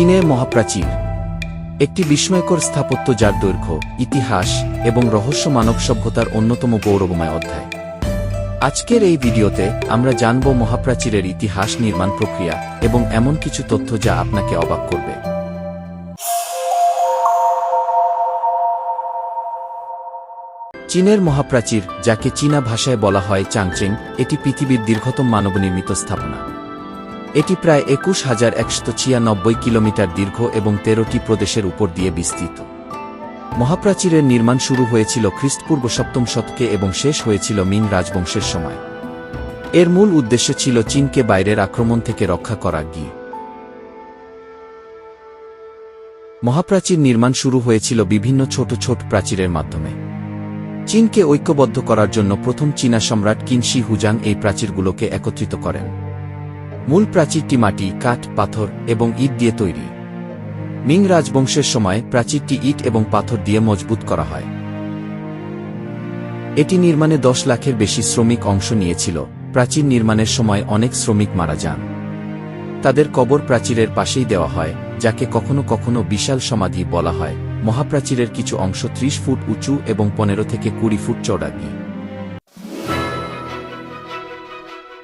চীনের মহাপ্রাচীর একটি বিস্ময়কর স্থাপত্য যার দৈর্ঘ্য, ইতিহাস এবং রহস্য মানব সভ্যতার অন্যতম গৌরবময় অধ্যায়। আজকের এই ভিডিওতে আমরা জানব মহাপ্রাচীরের ইতিহাস নির্মাণ প্রক্রিয়া এবং এমন কিছু তথ্য যা আপনাকে অবাক করবে। চীনের মহাপ্রাচীর, যাকে চীনা ভাষায় বলা হয় চাংচেং, এটি পৃথিবীর দীর্ঘতম মানবনির্মিত স্থাপনা। এটি প্রায় একুশ হাজার একশো ছিয়ানব্বই কিলোমিটার দীর্ঘ এবং তেরোটি প্রদেশের উপর দিয়ে বিস্তৃত। মহাপ্রাচীরের নির্মাণ শুরু হয়েছিল খ্রিস্টপূর্ব সপ্তম শতকে এবং শেষ হয়েছিল মিং রাজবংশের সময়। এর মূল উদ্দেশ্য ছিল চীনকে বাইরের আক্রমণ থেকে রক্ষা করা গিয়ে। মহাপ্রাচীর নির্মাণ শুরু হয়েছিল বিভিন্ন ছোট ছোট প্রাচীরের মাধ্যমে। চীনকে ঐক্যবদ্ধ করার জন্য প্রথম চীনা সম্রাট কিনশি হুজাং এই প্রাচীরগুলোকে একত্রিত করেন। মূল প্রাচীরটি মাটি, কাঠ, পাথর এবং ইট দিয়ে তৈরি। মিং রাজবংশের সময় প্রাচীরটি ইট এবং পাথর দিয়ে মজবুত করা হয়। এটি নির্মাণে দশ লাখের বেশি শ্রমিক অংশ নিয়েছিল। প্রাচীর নির্মাণের সময় অনেক শ্রমিক মারা যান। তাদের কবর প্রাচীরের পাশেই দেওয়া হয়, যাকে কখনো কখনো বিশাল সমাধি বলা হয়। মহাপ্রাচীরের কিছু অংশ ত্রিশ ফুট উঁচু এবং পনেরো থেকে কুড়ি ফুট চৌড়া গিয়ে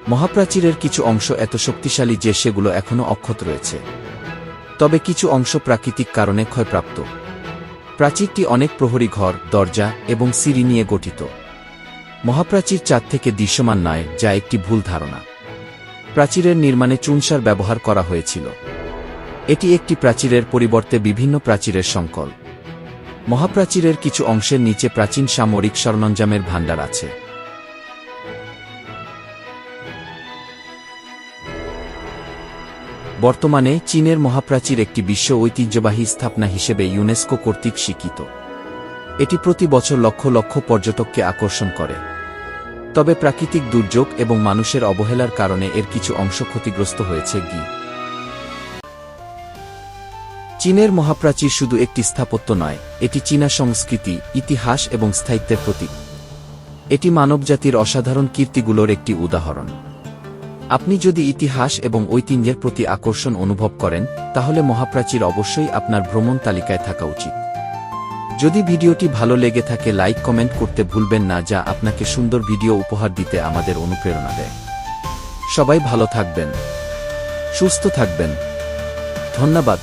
মহাপ্রাচীরের কিছু অংশ এত শক্তিশালী যে সেগুলো এখনও অক্ষত রয়েছে। তবে কিছু অংশ প্রাকৃতিক কারণে ক্ষয়প্রাপ্ত। প্রাচীরটি অনেক প্রহরী ঘর, দরজা এবং সিঁড়ি নিয়ে গঠিত। মহাপ্রাচীর চাঁদ থেকে দৃশ্যমান নয়, যা একটি ভুল ধারণা। প্রাচীরের নির্মাণে চুনসার ব্যবহার করা হয়েছিল। এটি একটি প্রাচীরের পরিবর্তে বিভিন্ন প্রাচীরের সংকল। মহাপ্রাচীরের কিছু অংশের নিচে প্রাচীন সামরিক সরঞ্জামের ভাণ্ডার আছে। বর্তমানে চীনের মহাপ্রাচীর একটি বিশ্ব ঐতিহ্যবাহী স্থাপনা হিসেবে ইউনেস্কো কর্তৃক স্বীকৃত। এটি প্রতি বছর লক্ষ লক্ষ পর্যটককে আকর্ষণ করে। তবে প্রাকৃতিক দুর্যোগ এবং মানুষের অবহেলার কারণে এর কিছু অংশ ক্ষতিগ্রস্ত হয়েছে গি। চীনের মহাপ্রাচীর শুধু একটি স্থাপত্য নয়, এটি চীনা সংস্কৃতি, ইতিহাস এবং স্থায়িত্বের প্রতীক। এটি মানবজাতির অসাধারণ কীর্তিগুলোর একটি উদাহরণ। আপনি যদি ইতিহাস এবং ঐতিহ্যের প্রতি আকর্ষণ অনুভব করেন, তাহলে মহাপ্রাচীর অবশ্যই আপনার ভ্রমণ তালিকায় থাকা উচিত। যদি ভিডিওটি ভালো লেগে থাকে, লাইক, কমেন্ট করতে ভুলবেন না, যা আপনাকে সুন্দর ভিডিও উপহার দিতে আমাদের অনুপ্রেরণা দেয়। সবাই ভালো থাকবেন, সুস্থ থাকবেন। ধন্যবাদ।